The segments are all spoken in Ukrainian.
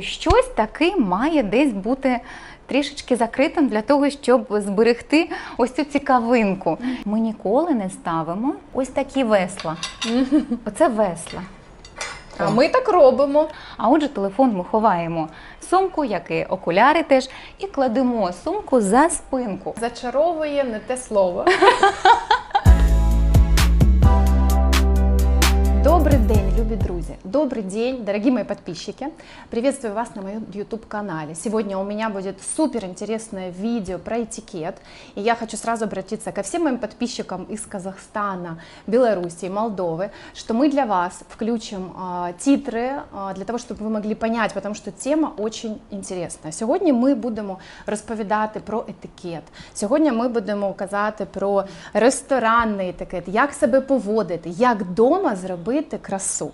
Щось таки має десь бути трішечки закритим для того, щоб зберегти ось цю цікавинку. Ми ніколи не ставимо ось такі весла. Оце весла. А ми так робимо. А отже, телефон ми ховаємо сумку, як і окуляри теж, і кладемо сумку за спинку. Зачаровує не те слово. Добрый день, любі друзі! Добрый день, дорогие мои подписчики! Приветствую вас на моем YouTube-канале. Сегодня у меня будет супер интересное видео про этикет. И я хочу сразу обратиться ко всем моим подписчикам из Казахстана, Белоруссии, Молдовы, что мы для вас включим а, титры а, для того, чтобы вы могли понять, потому что тема очень интересна. Сьогодні ми будемо розповідати про етикет. Сьогодні ми будемо казати про ресторанний етикет, як себе поводити, як вдома зробити красу.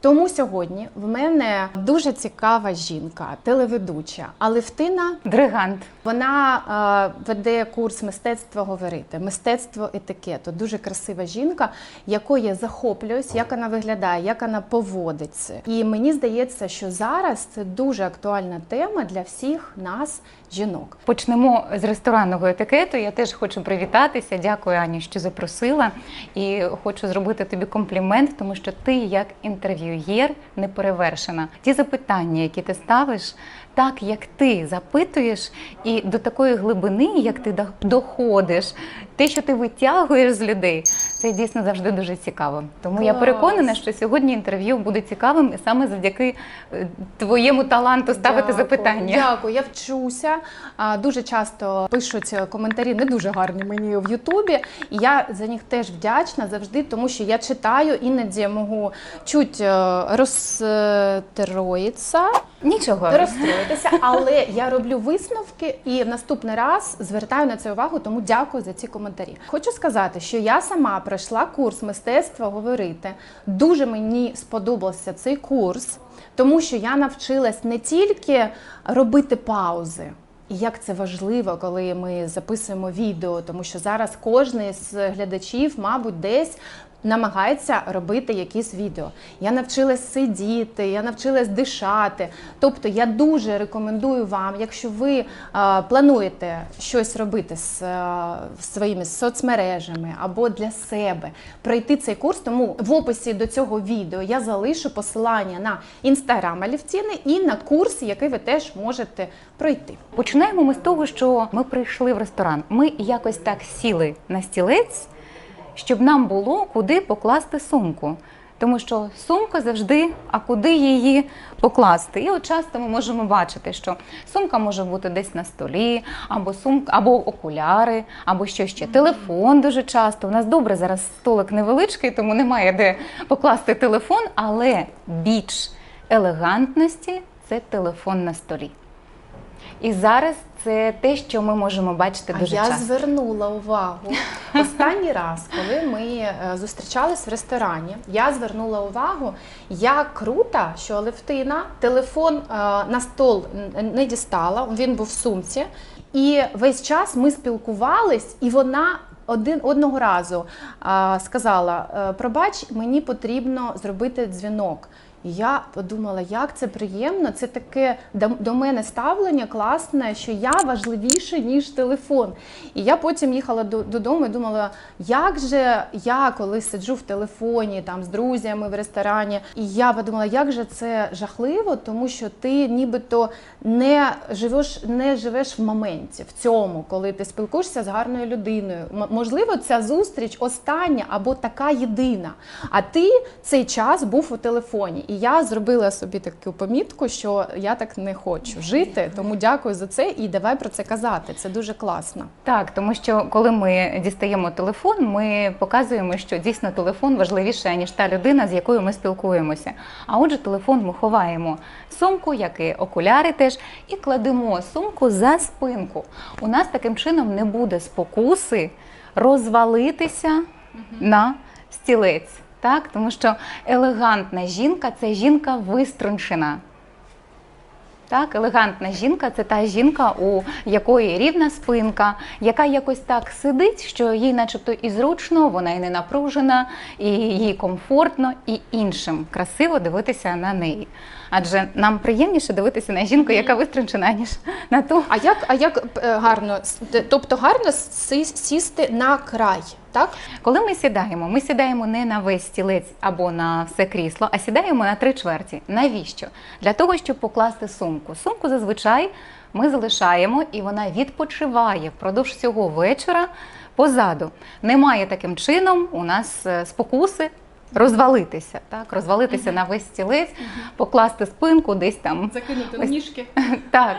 Тому сьогодні в мене дуже цікава жінка, телеведуча Алевтина. Дригант. Вона е, веде курс мистецтва говорити, мистецтво етикету. Дуже красива жінка, якою я захоплююсь, як вона виглядає, як вона поводиться. І мені здається, що зараз це дуже актуальна тема для всіх нас, жінок. Почнемо з ресторанного етикету. Я теж хочу привітатися. Дякую, Ані, що запросила. І хочу зробити тобі комплімент, тому що ти, як інтерв'юєр, не перевершена. Ті запитання, які ти ставиш, так як ти запитуєш, і до такої глибини, як ти доходиш, те, що ти витягуєш з людей. Це дійсно завжди дуже цікаво. Тому я переконана, що сьогодні інтерв'ю буде цікавим саме завдяки е, твоєму таланту ставити Дякую. запитання. Дякую, я вчуся. Дуже часто пишуть коментарі, не дуже гарні мені в Ютубі. І я за них теж вдячна завжди, тому що я читаю, іноді можу чуть е, розстроїтися. Нічого. розстроїтися, але я роблю висновки і в наступний раз звертаю на це увагу, тому дякую за ці коментарі. Хочу сказати, що я сама пройшла курс мистецтва говорити. Дуже мені сподобався цей курс, тому що я навчилась не тільки робити паузи. І як це важливо, коли ми записуємо відео, тому що зараз кожен з глядачів, мабуть, десь намагається робити якісь відео. Я навчилась сидіти, я навчилась дишати. Тобто я дуже рекомендую вам, якщо ви е, плануєте щось робити з е, своїми соцмережами або для себе, пройти цей курс. Тому в описі до цього відео я залишу посилання на інстаграм Алівтіни і на курс, який ви теж можете пройти. Починаємо ми з того, що ми прийшли в ресторан. Ми якось так сіли на стілець, щоб нам було куди покласти сумку. Тому що сумка завжди, а куди її покласти? І от часто ми можемо бачити, що сумка може бути десь на столі, або сумка, або окуляри, або що ще. Телефон дуже часто. У нас добре зараз столик невеличкий, тому немає де покласти телефон, але біч елегантності це телефон на столі. І зараз це те, що ми можемо бачити А дуже я часто. звернула увагу. Останній раз, коли ми е, зустрічались в ресторані, я звернула увагу, як круто, що Алевтина телефон е, на стол не дістала, він був в сумці. І весь час ми спілкувались, і вона. Один одного разу а, сказала: «Е, пробач, мені потрібно зробити дзвінок. Я подумала, як це приємно. Це таке до мене ставлення класне, що я важливіше, ніж телефон. І я потім їхала додому і думала, як же я, коли сиджу в телефоні там з друзями в ресторані, і я подумала, як же це жахливо, тому що ти нібито не живеш, не живеш в моменті, в цьому, коли ти спілкуєшся з гарною людиною. Можливо, ця зустріч остання або така єдина. А ти цей час був у телефоні. І я зробила собі таку помітку, що я так не хочу жити. Тому дякую за це і давай про це казати. Це дуже класно. Так, тому що коли ми дістаємо телефон, ми показуємо, що дійсно телефон важливіше, ніж та людина, з якою ми спілкуємося. А отже, телефон ми ховаємо в сумку, як і окуляри теж, і кладемо сумку за спинку. У нас таким чином не буде спокуси розвалитися на стілець. Так, тому що елегантна жінка це жінка виструнчена. Так, елегантна жінка це та жінка, у якої рівна спинка, яка якось так сидить, що їй, начебто, і зручно, вона і не напружена, і їй комфортно, і іншим красиво дивитися на неї. Адже нам приємніше дивитися на жінку, яка виструнчена, ніж на ту, А як, а як е, гарно, тобто гарно сісти на край, так? Коли ми сідаємо, ми сідаємо не на весь стілець або на все крісло, а сідаємо на три чверті. Навіщо? Для того, щоб покласти сумку. Сумку зазвичай ми залишаємо і вона відпочиває впродовж цього вечора позаду. Немає таким чином у нас е, спокуси. Розвалитися, так, розвалитися на весь стілець, покласти спинку десь там Закинути Ось- ніжки. так.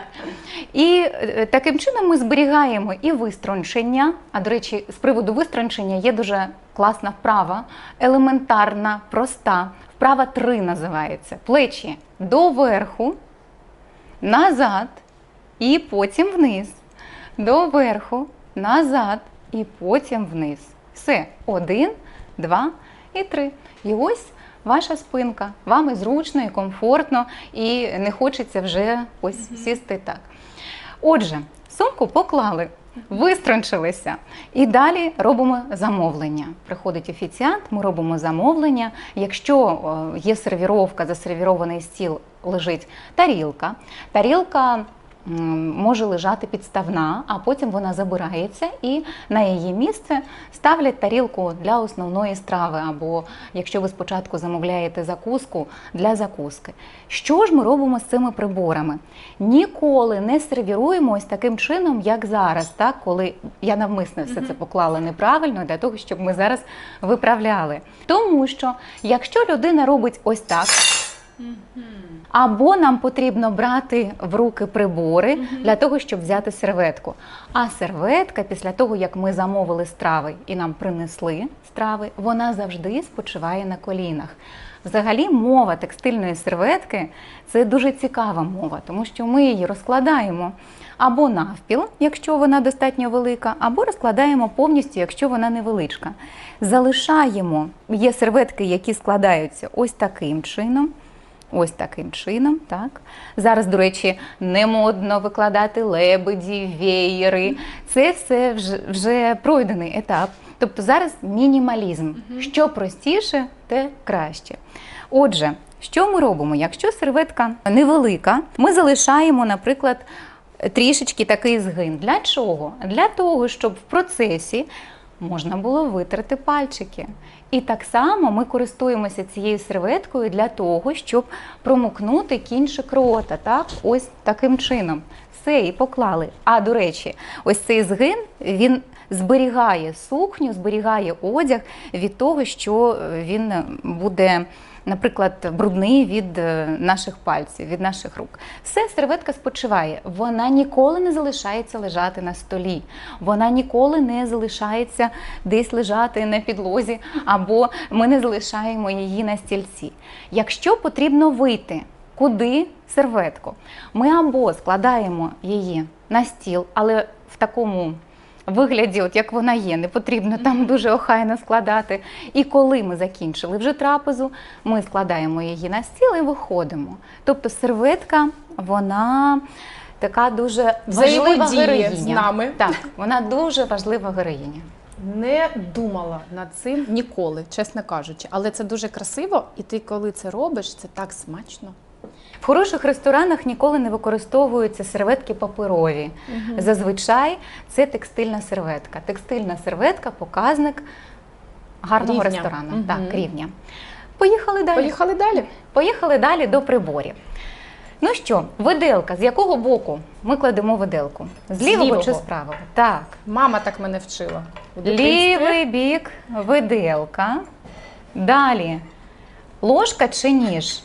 І е, таким чином ми зберігаємо і виструнчення. А до речі, з приводу виструнчення є дуже класна вправа, елементарна, проста. Вправа 3 називається. Плечі доверху, назад і потім вниз. Доверху, назад і потім вниз. Все. Один, два і три. І ось ваша спинка. Вам і зручно, і комфортно, і не хочеться вже ось сісти так. Отже, сумку поклали. Виструнчилися і далі робимо замовлення. Приходить офіціант, ми робимо замовлення. Якщо е, є сервіровка, засервірований стіл лежить тарілка. Тарілка може лежати підставна, а потім вона забирається і на її місце ставлять тарілку для основної страви, або якщо ви спочатку замовляєте закуску для закуски. Що ж ми робимо з цими приборами? Ніколи не сервіруємо ось таким чином, як зараз, так? коли я навмисно все це поклала неправильно для того, щоб ми зараз виправляли. Тому що якщо людина робить ось так. Або нам потрібно брати в руки прибори для того, щоб взяти серветку. А серветка, після того, як ми замовили страви і нам принесли страви, вона завжди спочиває на колінах. Взагалі, мова текстильної серветки це дуже цікава мова, тому що ми її розкладаємо або навпіл, якщо вона достатньо велика, або розкладаємо повністю, якщо вона невеличка. Залишаємо є серветки, які складаються ось таким чином. Ось таким чином, так. Зараз, до речі, не модно викладати лебеді, веєри. Це все вже, вже пройдений етап. Тобто зараз мінімалізм. Що простіше, те краще. Отже, що ми робимо? Якщо серветка невелика, ми залишаємо, наприклад, трішечки такий згин. Для чого? Для того, щоб в процесі можна було витерти пальчики. І так само ми користуємося цією серветкою для того, щоб промокнути кінчик рота. Так, ось таким чином. Все, і поклали. А до речі, ось цей згин він зберігає сукню, зберігає одяг від того, що він буде. Наприклад, брудний від е, наших пальців, від наших рук. Все серветка спочиває. Вона ніколи не залишається лежати на столі. Вона ніколи не залишається десь лежати на підлозі, або ми не залишаємо її на стільці. Якщо потрібно вийти, куди серветку? Ми або складаємо її на стіл, але в такому вигляді, от як вона є, не потрібно там дуже охайно складати. І коли ми закінчили вже трапезу, ми складаємо її на стіл і виходимо. Тобто серветка, вона така дуже важлива героїня. з нами. Так, вона дуже важлива героїня. Не думала над цим ніколи, чесно кажучи. Але це дуже красиво, і ти, коли це робиш, це так смачно. В хороших ресторанах ніколи не використовуються серветки паперові. Зазвичай це текстильна серветка. Текстильна серветка показник гарного Рівня. ресторану. Мгм. Так, рівня. Поїхали далі. Поїхали далі. Поїхали далі до приборів. Ну що, виделка, з якого боку ми кладемо виделку? З З лівого, лівого. чи з правого? Так. Мама так мене вчила. Лівий бік виделка. Далі. Ложка чи ніж?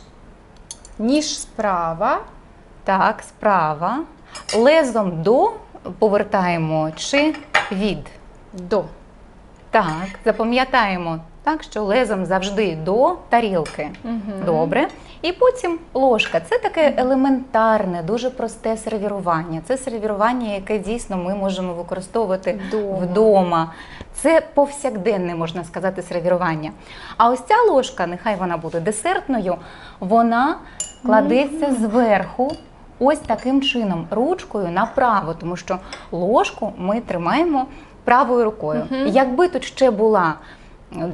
Ніж справа, Так, справа. Лезом до повертаємо чи від. до. Так, запам'ятаємо так, що лезом завжди до тарілки. Добре. І потім ложка. Це таке елементарне, дуже просте сервірування. Це сервірування, яке дійсно ми можемо використовувати Вдома. вдома. Це повсякденне, можна сказати, сервірування. А ось ця ложка, нехай вона буде десертною, вона кладеться зверху ось таким чином, ручкою направо, тому що ложку ми тримаємо правою рукою. Мгм. Якби тут ще була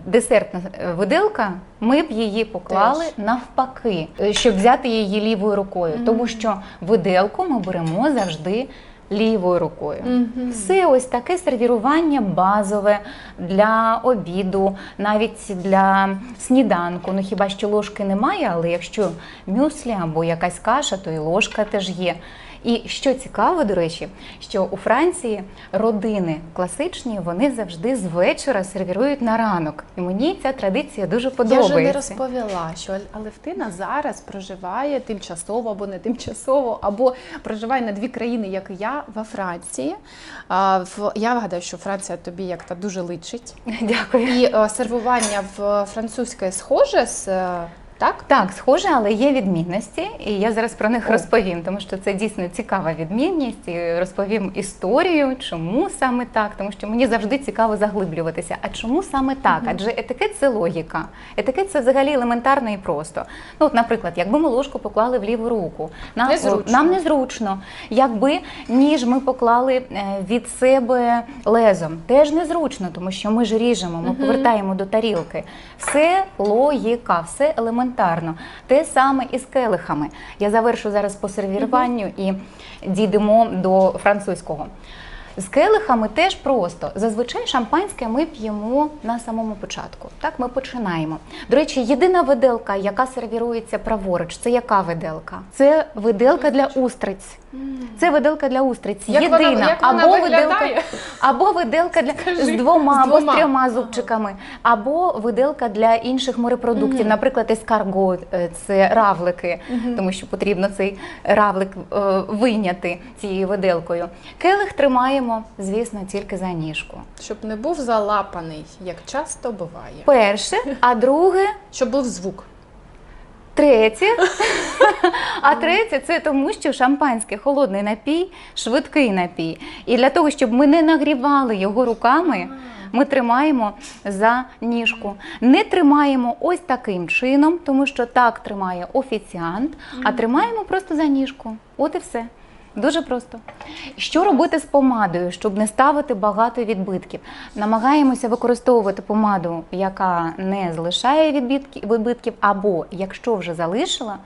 десертна е, виделка, ми б її поклали Теж. навпаки, е, щоб взяти її лівою рукою, тому що виделку ми беремо завжди лівою рукою. Мгм. Все ось таке сервірування базове для обіду, навіть для сніданку. Ну хіба що ложки немає, але якщо мюслі або якась каша, то і ложка теж є. І що цікаво, до речі, що у Франції родини класичні вони завжди з вечора сервірують на ранок. І мені ця традиція дуже подобається. Я вже не розповіла, що Алевтина зараз проживає тимчасово або не тимчасово, або проживає на дві країни, як і я, во Франції. Я вгадаю, що Франція тобі як то дуже личить. Дякую. І е, сервування в французьке схоже з е, так? Так, схоже, але є відмінності, і я зараз про них О. розповім, тому що це дійсно цікава відмінність. І розповім історію, чому саме так, тому що мені завжди цікаво заглиблюватися. А чому саме так? Адже етикет це логіка. Етикет це взагалі елементарно і просто. Ну, от, наприклад, якби ми ложку поклали в ліву руку, нам Незручно. нам незручно. Якби ніж ми поклали е, від себе лезом, теж незручно, тому що ми ж ріжемо, ми повертаємо до тарілки. Все логіка, все елементарно. Те саме і з келихами. Я завершу зараз по сервіруванню і дійдемо до французького. З келихами теж просто. Зазвичай шампанське ми п'ємо на самому початку. Так, ми починаємо. До речі, єдина виделка, яка сервірується праворуч, це яка виделка? Це виделка для устриць. Це виделка для устриць. Як вона- Єдина. як вона або виглядає? виделка, або виделка для Скажи. з двома, З або з двома. трьома зубчиками, або виделка для інших морепродуктів, наприклад, ескарго, е, це равлики, тому що потрібно цей равлик е, вийняти цією виделкою. Келих тримаємо, звісно, тільки за ніжку. Щоб не був залапаний, як часто буває. Перше, а друге. Щоб був звук. Третє, а третє це тому, що шампанське холодний напій, швидкий напій. І для того, щоб ми не нагрівали його руками, ми тримаємо за ніжку. Не тримаємо ось таким чином, тому що так тримає офіціант, а тримаємо просто за ніжку. От і все. Дуже просто. Що робити з помадою, щоб не ставити багато відбитків? Намагаємося використовувати помаду, яка не залишає відбитків, або якщо вже залишила,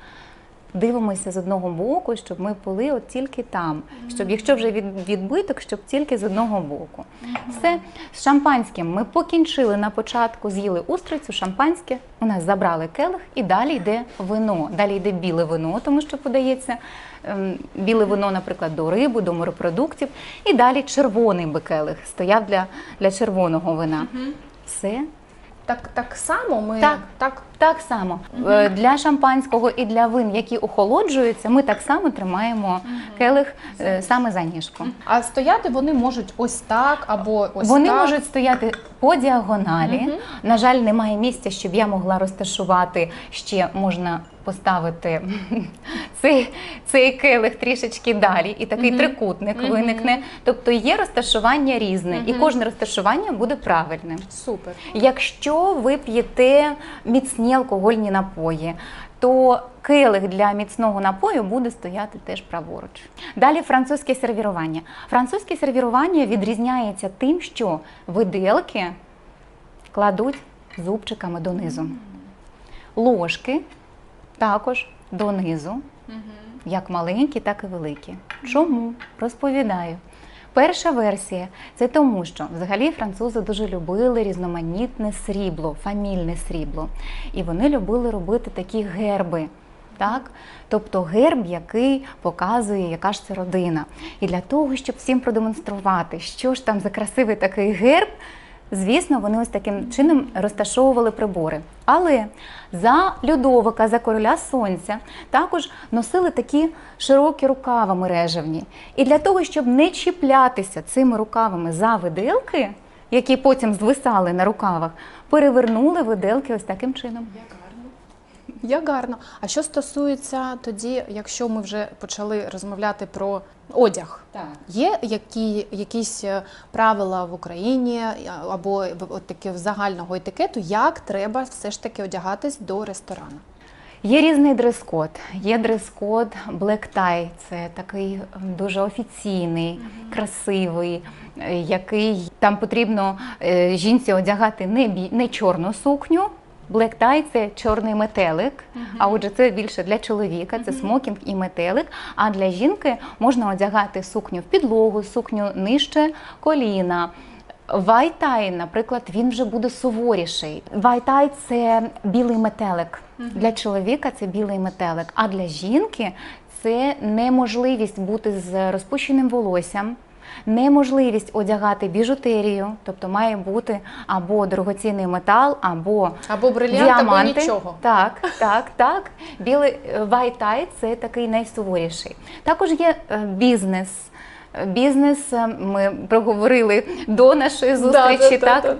дивимося з одного боку, щоб ми пили от тільки там. Щоб якщо вже від, відбиток, щоб тільки з одного боку. Все з шампанським ми покінчили на початку, з'їли устрицю, шампанське. У нас забрали келих, і далі йде вино. Далі йде біле вино, тому що подається ем, біле вино, наприклад, до риби, до морепродуктів. І далі червоний би келих стояв для, для червоного вина. Все Так, так само ми Так. так так само Е, для шампанського і для вин, які охолоджуються, ми так само тримаємо келих е, саме за ніжку. А стояти вони можуть ось так або ось Вони так. можуть стояти по діагоналі. На жаль, немає місця, щоб я могла розташувати. Ще можна поставити цей, цей келих трішечки далі, і такий трикутник виникне. Тобто є розташування різне, і кожне розташування буде правильним. Супер. Якщо ви п'єте міцні алкогольні напої, то келих для міцного напою буде стояти теж праворуч. Далі французьке сервірування. Французьке сервірування відрізняється тим, що виделки кладуть зубчиками донизу. Ложки також донизу, як маленькі, так і великі. Чому? Розповідаю. Перша версія це тому, що взагалі французи дуже любили різноманітне срібло, фамільне срібло. І вони любили робити такі герби. Так? Тобто герб, який показує, яка ж це родина. І для того, щоб всім продемонструвати, що ж там за красивий такий герб, Звісно, вони ось таким чином розташовували прибори. Але за Людовика, за короля сонця, також носили такі широкі рукави мережевні. І для того, щоб не чіплятися цими рукавами за виделки, які потім звисали на рукавах, перевернули виделки ось таким чином. Як гарно. А що стосується тоді, якщо ми вже почали розмовляти про одяг? Так. Є які, якісь е, правила в Україні е, або от таке загального етикету, як треба все ж таки одягатись до ресторану? Є різний дрес-код. Є дрес-код Black Tie, це такий дуже офіційний, красивий, е, який там потрібно жінці одягати не, бі- не чорну сукню. Black tie – це чорний метелик, а отже, це більше для чоловіка, це смокінг і метелик. А для жінки можна одягати сукню в підлогу, сукню нижче коліна. Вайтай, наприклад, він вже буде суворіший. Вайтай це білий метелик. Для чоловіка це білий метелик, а для жінки це неможливість бути з розпущеним волоссям. Неможливість одягати біжутерію, тобто має бути або дорогоцінний метал, або Або брилянт, діаманти. або нічого. Так, так, так. Білий вайтай це такий найсуворіший. Також є е, бізнес. Е, Бізнес е, ми проговорили до нашої зустрічі. так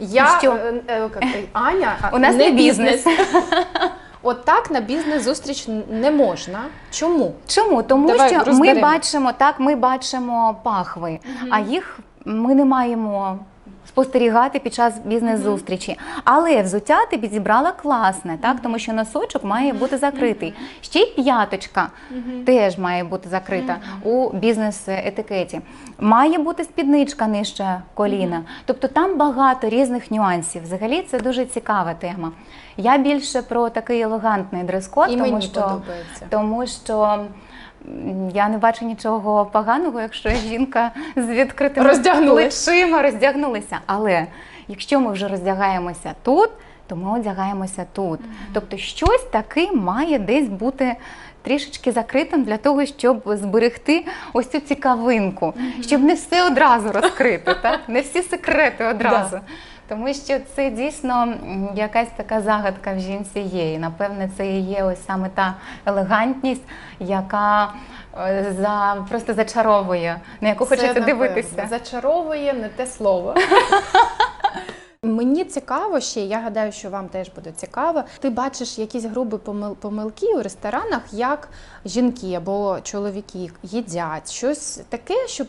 Я Що? е, е, як, е, Аня, У нас не бізнес. От так на бізнес зустріч не можна. Чому? Чому? Тому Давай що ми бачимо так, ми бачимо пахви, а їх ми не маємо. Спостерігати під час бізнес-зустрічі. Але взуття ти підібрала класне, так? тому що носочок має бути закритий. Ще й п'яточка теж має бути закрита у бізнес-етикеті. Має бути спідничка нижче коліна. Тобто там багато різних нюансів. Взагалі це дуже цікава тема. Я більше про такий елегантний дрес-код, тому мені що подобається. тому що я не бачу нічого поганого, якщо жінка з відкритими плечима роздягнулася. Але якщо ми вже роздягаємося тут, то ми одягаємося тут. Тобто щось таке має десь бути. Трішечки закритим для того, щоб зберегти ось цю цікавинку, щоб не все одразу розкрити, так? не всі секрети одразу. Тому що це дійсно якась така загадка в жінці є. І напевне це і є ось саме та елегантність, яка е, за просто зачаровує, на яку Це, хочеться напевно, дивитися. Зачаровує не те слово. Мені цікаво ще, я гадаю, що вам теж буде цікаво. Ти бачиш якісь грубі помил- помилки у ресторанах, як жінки або чоловіки їдять щось таке, що е,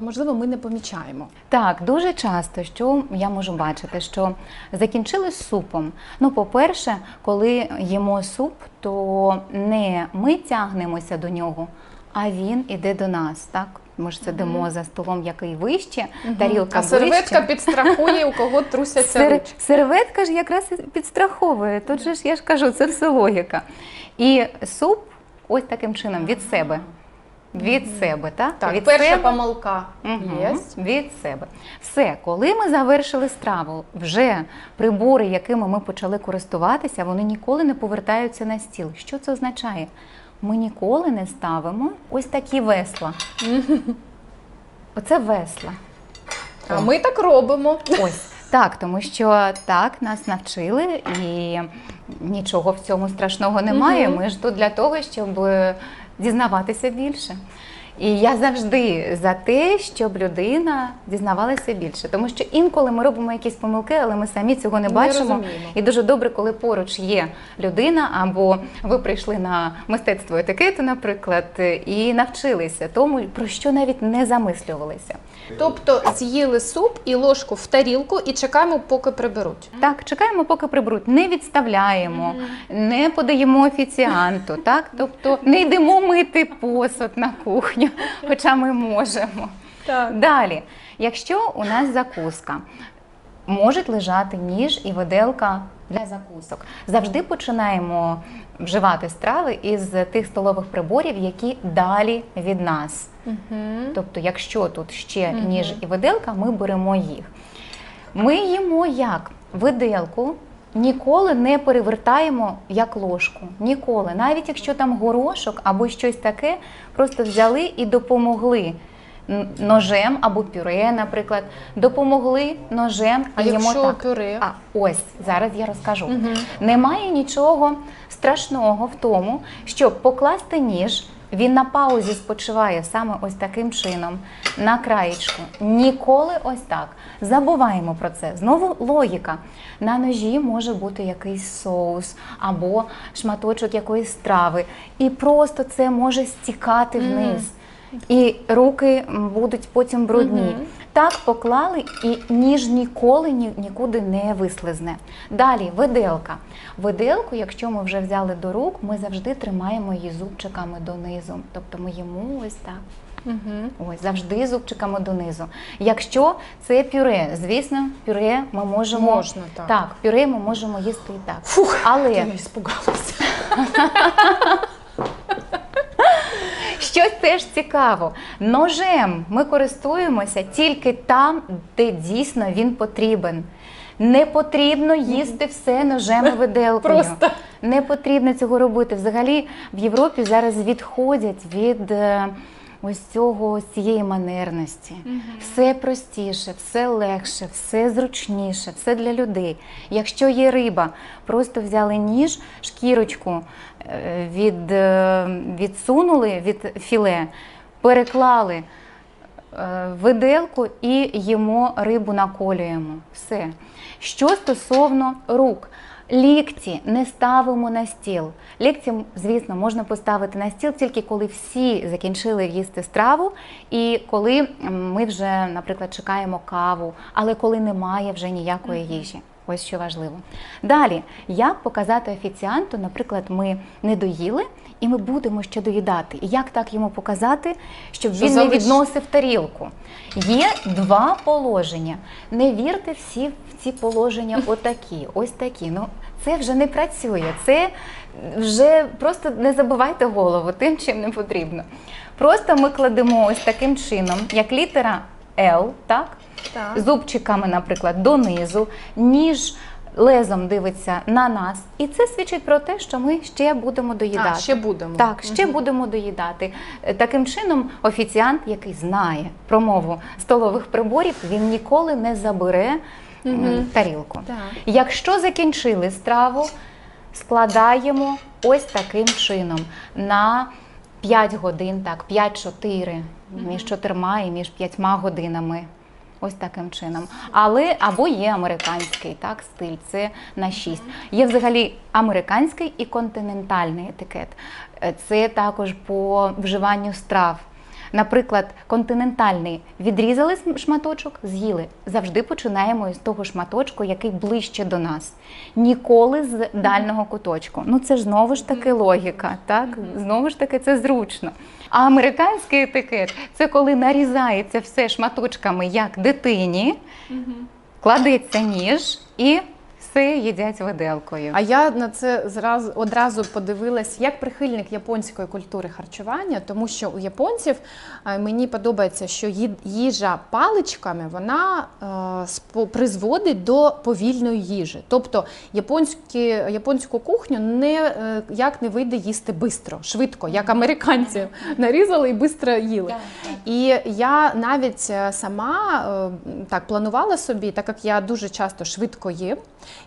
можливо ми не помічаємо. Так, дуже часто, що я можу бачити, що закінчили з супом. Ну, по-перше, коли їмо суп, то не ми тягнемося до нього, а він іде до нас. Так? Ми ж сидимо за столом, який вище, тарілка А серветка вище. підстрахує, у кого трусяться Сер... ручки. Серветка ж якраз підстраховує. Тут же ж я ж кажу, це все логіка. І суп ось таким чином від себе. Від себе, так? Так, від перша себе. помилка Мгм, є. Від себе. Все, коли ми завершили страву, вже прибори, якими ми почали користуватися, вони ніколи не повертаються на стіл. Що це означає? Ми ніколи не ставимо ось такі весла. Оце весла. А ми так робимо. Ось так, тому що так нас навчили, і нічого в цьому страшного немає. Ми ж тут для того, щоб дізнаватися більше. І я завжди за те, щоб людина дізнавалася більше, тому що інколи ми робимо якісь помилки, але ми самі цього не Не бачимо. розуміємо. І дуже добре, коли поруч є людина, або ви прийшли на мистецтво етикету, наприклад, і навчилися тому, про що навіть не замислювалися. Тобто з'їли суп і ложку в тарілку і чекаємо, поки приберуть. Так, чекаємо, поки приберуть, не відставляємо, не подаємо офіціанту, так? Тобто не йдемо мити посуд на кухню, хоча ми можемо. Так. Далі, якщо у нас закуска, можуть лежати ніж і виделка для закусок. Завжди починаємо вживати страви із тих столових приборів, які далі від нас. Тобто, якщо тут ще ніж і виделка, ми беремо їх. Ми їмо як? Виделку ніколи не перевертаємо як ложку. Ніколи. Навіть якщо там горошок або щось таке, просто взяли і допомогли. Ножем або пюре, наприклад, допомогли ножем А і їмо якщо так. пюре? А ось зараз я розкажу. Мгм. Немає нічого страшного в тому, щоб покласти ніж. Він на паузі спочиває саме ось таким чином, на краєчку. Ніколи ось так. Забуваємо про це. Знову логіка. На ножі може бути якийсь соус або шматочок якоїсь страви. І просто це може стікати вниз. І руки будуть потім брудні. Мгм. Так поклали і ніж ніколи ні, нікуди не вислизне. Далі виделка. Виделку, якщо ми вже взяли до рук, ми завжди тримаємо її зубчиками донизу. Тобто ми їмо ось так. Угу. Ось завжди зубчиками донизу. Якщо це пюре, звісно, пюре ми можемо Можна так. так, пюре ми можемо їсти і так. Фух, Але я іспугалася. Що теж цікаво, ножем ми користуємося тільки там, де дійсно він потрібен. Не потрібно їсти все ножем і виделкою. Просто. Не потрібно цього робити. Взагалі в Європі зараз відходять від е, ось цього ось цієї манерності. Все простіше, все легше, все зручніше, все для людей. Якщо є риба, просто взяли ніж, шкірочку е, від, е, відсунули від філе, переклали е, виделку і їмо рибу наколюємо. Все. Що стосовно рук. Лікті не ставимо на стіл. Лікті, звісно, можна поставити на стіл тільки коли всі закінчили їсти страву, і коли ми вже, наприклад, чекаємо каву, але коли немає вже ніякої їжі. Ось що важливо. Далі, як показати офіціанту, наприклад, ми не доїли, і ми будемо ще доїдати. І як так йому показати, щоб Що він не відносив тарілку? Є два положення. Не вірте всі ці положення отакі, ось такі. Ну це вже не працює. Це вже просто не забивайте голову тим, чим не потрібно. Просто ми кладемо ось таким чином, як літера L, так? Так. зубчиками, наприклад, донизу, ніж лезом дивиться на нас. І це свідчить про те, що ми ще будемо доїдати. А, ще будемо. Так, ще Мгм. будемо доїдати. Е, Таким чином, офіціант, який знає про мову столових приборів, він ніколи не забере Мгм. тарілку. Так. Якщо закінчили страву, складаємо ось таким чином на 5 годин, так, 5-4, між 4 і між 5 годинами. Ось таким чином. Але або є американський так, стиль, це на 6. Є взагалі американський і континентальний етикет. Е, Це також по вживанню страв. Наприклад, континентальний відрізали шматочок, з'їли. Завжди починаємо із того шматочку, який ближче до нас. Ніколи з дальнього куточку. Ну це ж знову ж таки логіка, так? Знову ж таки, це зручно. А американський етикет це коли нарізається все шматочками, як дитині, кладеться ніж і все їдять виделкою. А я на це зразу одразу подивилась як прихильник японської культури харчування, тому що у японців е, мені подобається, що їжа паличками вона е, призводить до повільної їжі. Тобто японські, японську кухню не е, як не вийде їсти бистро, швидко, як американці нарізали і бистро їли. І я навіть сама так планувала собі, так як я дуже часто швидко їм.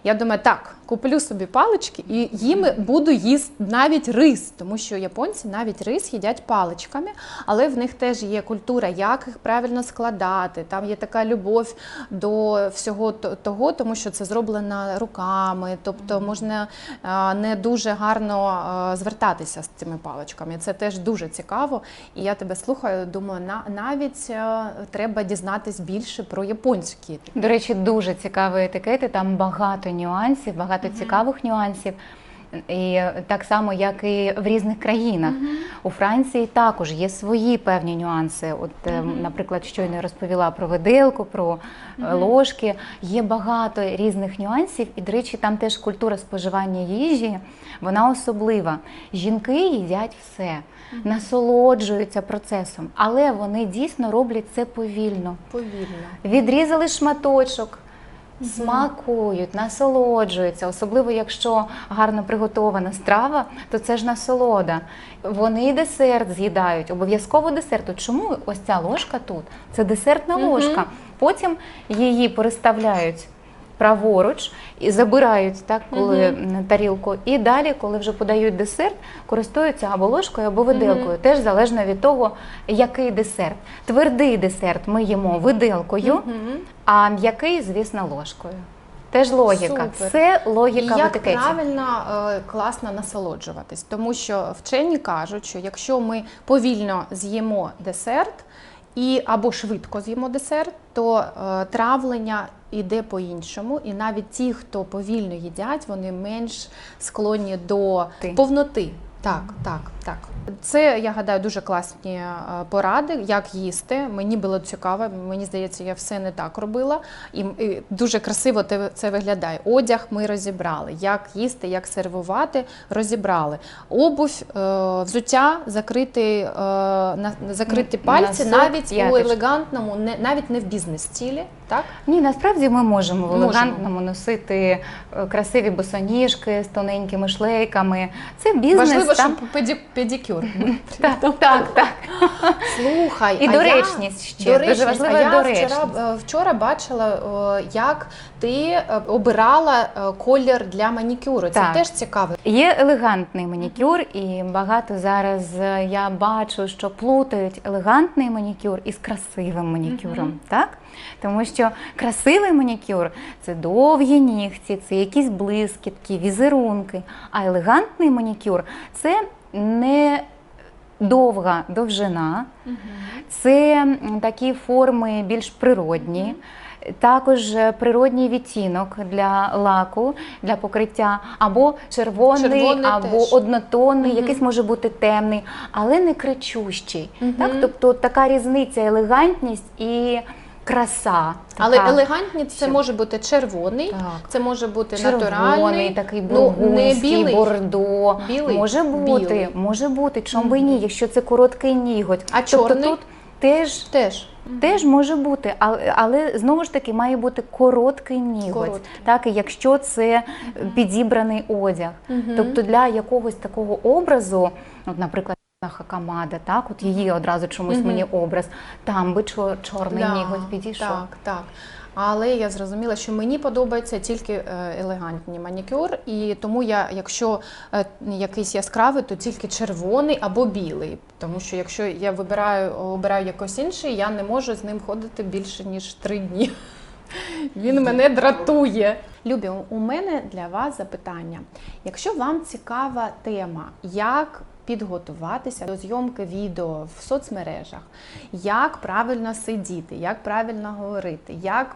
Я думаю, так, куплю собі палички і їм буду їсти навіть рис, тому що японці навіть рис їдять паличками, але в них теж є культура, як їх правильно складати. Там є така любов до всього того, тому що це зроблено руками, тобто можна не дуже гарно звертатися з цими паличками. Це теж дуже цікаво. І я тебе слухаю, думаю, на навіть треба дізнатись більше про японські. До речі, дуже цікаві етикети, там багато нюансів, багато цікавих нюансів. І так само, як і в різних країнах. У Франції також є свої певні нюанси. От, е, наприклад, щойно я розповіла про виделку, про е, ложки. Є багато різних нюансів, і, до речі, там теж культура споживання їжі, вона особлива. Жінки їдять все, насолоджуються процесом, але вони дійсно роблять це повільно. Повільно. Відрізали шматочок, смакують, насолоджуються. Особливо, якщо гарно приготована страва, то це ж насолода. Вони і десерт з'їдають, обов'язково десерт. От Чому ось ця ложка тут? Це десертна ложка. Потім її переставляють. Праворуч і забирають так, коли на тарілку. І далі, коли вже подають десерт, користуються або ложкою, або виделкою. Теж залежно від того, який десерт. Твердий десерт ми їмо виделкою, Мгм. а м'який, звісно, ложкою. Теж логіка. Супер. Це І логіка в як етикеті. правильно е, класно насолоджуватись, тому що вчені кажуть, що якщо ми повільно з'їмо десерт і або швидко з'їмо десерт, то е, травлення йде по-іншому. І навіть ті, хто повільно їдять, вони менш склонні до повноти. Так, так, так. Це я гадаю дуже класні е, поради, як їсти. Мені було цікаво. Мені здається, я все не так робила, і, і дуже красиво це виглядає. Одяг ми розібрали, як їсти, як сервувати, розібрали. Обувь, е, взуття, закрити, е, на, закрити пальці, навіть у елегантному, не навіть не в бізнес-стілі. Так Ні, насправді ми можемо в елегантному носити е, красиві босоніжки з тоненькими шлейками. Це бізнес. важливо, там... щоб педі- педикюр. Так, так, так. Слухай, І а доречність я, ще. Дуже доречність. важлива а я доречність. Вчора, е, вчора бачила, як ти е, обирала колір для манікюру. Це Так. теж цікаво. Є елегантний манікюр, і багато зараз я бачу, що плутають елегантний манікюр із красивим манікюром. Так? Тому що красивий манікюр це довгі нігті, це якісь блискітки, візерунки. А елегантний манікюр це не довга довжина, це такі форми більш природні. Також е, природній відтінок для лаку, для покриття, або червоний, Червоний або теж. однотонний, Мгм. якийсь може бути темний, але не кричущий. Мгм. Так? Тобто така різниця, елегантність і краса. Але така. елегантні це Що? може бути червоний, Так. це може бути Червоний, натуральний, такий ну, не бургундський, білий. бордо. Білий? Може бути, Білий. може бути, чому би ні, якщо це короткий ніготь. А тобто чорний? тут теж, Теж. теж може бути, але, але знову ж таки має бути короткий ніготь. Короткий. Так, і якщо це підібраний одяг. Тобто для якогось такого образу, от, наприклад, на Хакамада, так, от її одразу чомусь мені образ, там би чор- чорний Да, ніготь підійшов. Так, так. Але я зрозуміла, що мені подобається тільки е, елегантний манікюр, і тому я, якщо е, якийсь яскравий, то тільки червоний або білий. Тому що якщо я вибираю обираю якось інший, я не можу з ним ходити більше ніж три дні. Він мене дратує. Любі, у мене для вас запитання. Якщо вам цікава тема, як підготуватися до зйомки відео в соцмережах, як правильно сидіти, як правильно говорити, як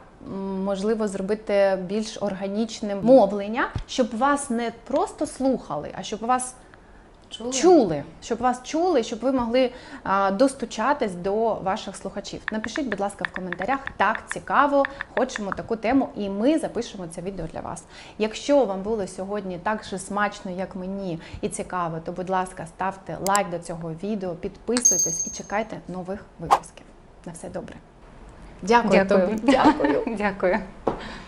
можливо зробити більш органічним мовлення, щоб вас не просто слухали, а щоб вас чули, щоб вас чули, щоб ви могли а, достучатись до ваших слухачів. Напишіть, будь ласка, в коментарях. Так цікаво, хочемо таку тему, і ми запишемо це відео для вас. Якщо вам було сьогодні так же смачно, як мені, і цікаво, то будь ласка, ставте лайк до цього відео, підписуйтесь і чекайте нових випусків. На все добре. Дякую, Дякую. тобі. Дякую. Дякую.